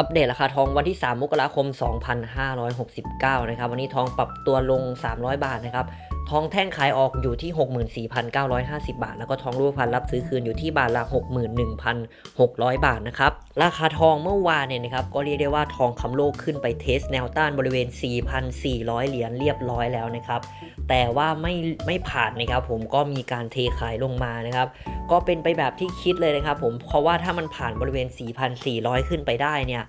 อัปเดตราคาทองวันที่ 3 มกราคม 2569 นะครับ วันนี้ทองปรับตัวลง 300 บาทนะครับ ทองแท่งขายออกอยู่ที่ 64,950 บาท แล้วก็ทองรูปพรรณรับซื้อคืนอยู่ที่บาทละ 61,600 บาทนะครับ ราคาทองเมื่อวานเนี่ยนะครับก็เรียกได้ว่าทองคำโลกขึ้นไปเทสแนวต้านบริเวณ 4,400 เหรียญเรียบร้อยแล้วนะครับ แต่ว่าไม่ไม่ผ่านนะครับผมก็มีการเทขายลงมานะครับ ก็เป็นไปแบบที่คิดเลยนะครับผมเพราะว่าถ้ามันผ่านบริเวณ 4,400 ขึ้นไปได้เนี่ย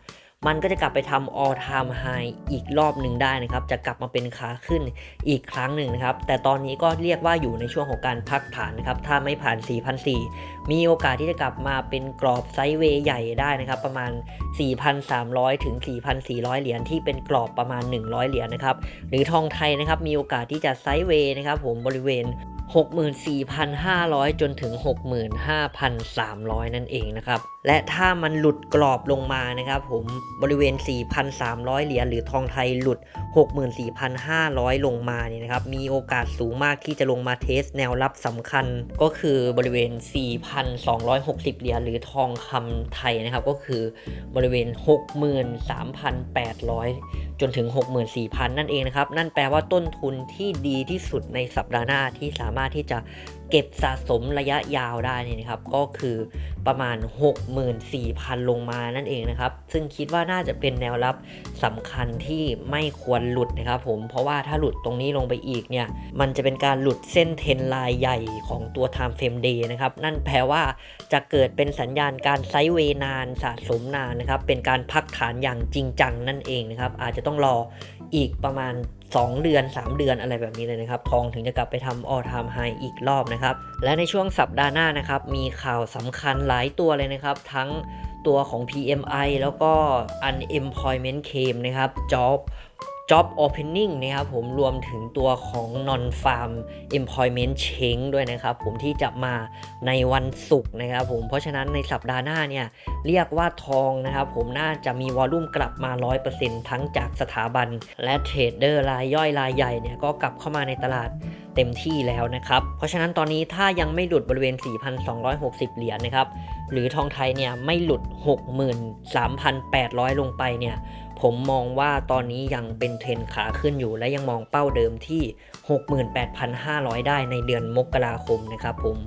มันก็จะกลับไปทำ all time high อีกรอบหนึ่งได้นะครับ จะกลับมาเป็นขาขึ้นอีกครั้งหนึ่งนะครับ แต่ตอนนี้ก็เรียกว่าอยู่ในช่วงของการพักฐานนะครับ ถ้าไม่ผ่าน4,400มีโอกาสที่จะกลับมาเป็นกรอบไซด์เวย์ใหญ่ได้นะครับ ประมาณ 4,300 ถึง 4,400 เหรียญที่เป็นกรอบประมาณ 100 เหรียญนะครับ หรือทองไทยนะครับ มีโอกาสที่จะไซด์เวย์นะครับผมบริเวณ 64,500 จนถึง 65,300 นั่นเองนะครับ และถ้ามันหลุดกรอบลงมานะครับผมบริเวณ 4,300 เหรียญหรือทองไทยหลุด 64,500 ลงมาเนี่ยนะครับ มีโอกาสสูงมากที่จะลงมาเทสแนวรับสำคัญ ก็คือบริเวณ 4,260 เหรียญหรือทองคำไทยนะครับ ก็คือบริเวณ 63,800 จนถึง 64,000 นั่นเองนะครับ นั่นแปลว่าต้นทุนที่ดีที่สุดในสัปดาห์หน้าที่สามารถที่จะ เก็บสะสมระยะยาวได้นี่นะครับ ก็คือประมาณ 64,000 ลงมานั่นเองนะครับ ซึ่งคิดว่าน่าจะเป็นแนวรับสำคัญที่ไม่ควรหลุดนะครับผม เพราะว่าถ้าหลุดตรงนี้ลงไปอีกเนี่ย มันจะเป็นการหลุดเส้นเทรนไลน์ใหญ่ของตัว Time Frame Day นะครับ นั่นแปลว่าจะเกิดเป็นสัญญาณการไซด์เวนานสะสมนานนะครับ เป็นการพักฐานอย่างจริงจังนั่นเองนะครับ อาจจะต้องรอ อีกประมาณ 2 เดือน 3 เดือนอะไรแบบนี้เลยนะครับ ทองถึงจะกลับไปทำออทามไฮอีกรอบนะครับ และในช่วงสัปดาห์หน้านะครับ มีข่าวสำคัญหลายตัวเลยนะครับ ทั้งตัวของ PMI แล้วก็ unemployment claim นะครับ job job opening นะครับผมรวมถึงตัวของ non farm employment change ด้วยนะครับผมที่จะมาในวันศุกร์นะครับผมเพราะฉะนั้นในสัปดาห์หน้าเนี่ยเรียกว่าทองนะครับผมน่าจะมีวอลลุ่มกลับมา 100%ทั้งจากสถาบัน และเทรดเดอร์รายย่อยรายใหญ่เนี่ยก็กลับเข้ามาในตลาด เต็มที่แล้วนะครับ เพราะฉะนั้นตอนนี้ถ้ายังไม่หลุดบริเวณ 4,260 เหรียญนะครับ หรือทองไทยเนี่ยไม่หลุด 63,800 ลงไปเนี่ย ผมมองว่าตอนนี้ยังเป็นเทรนขาขึ้นอยู่ และยังมองเป้าเดิมที่ 68,500 ได้ในเดือนมกราคมนะครับผม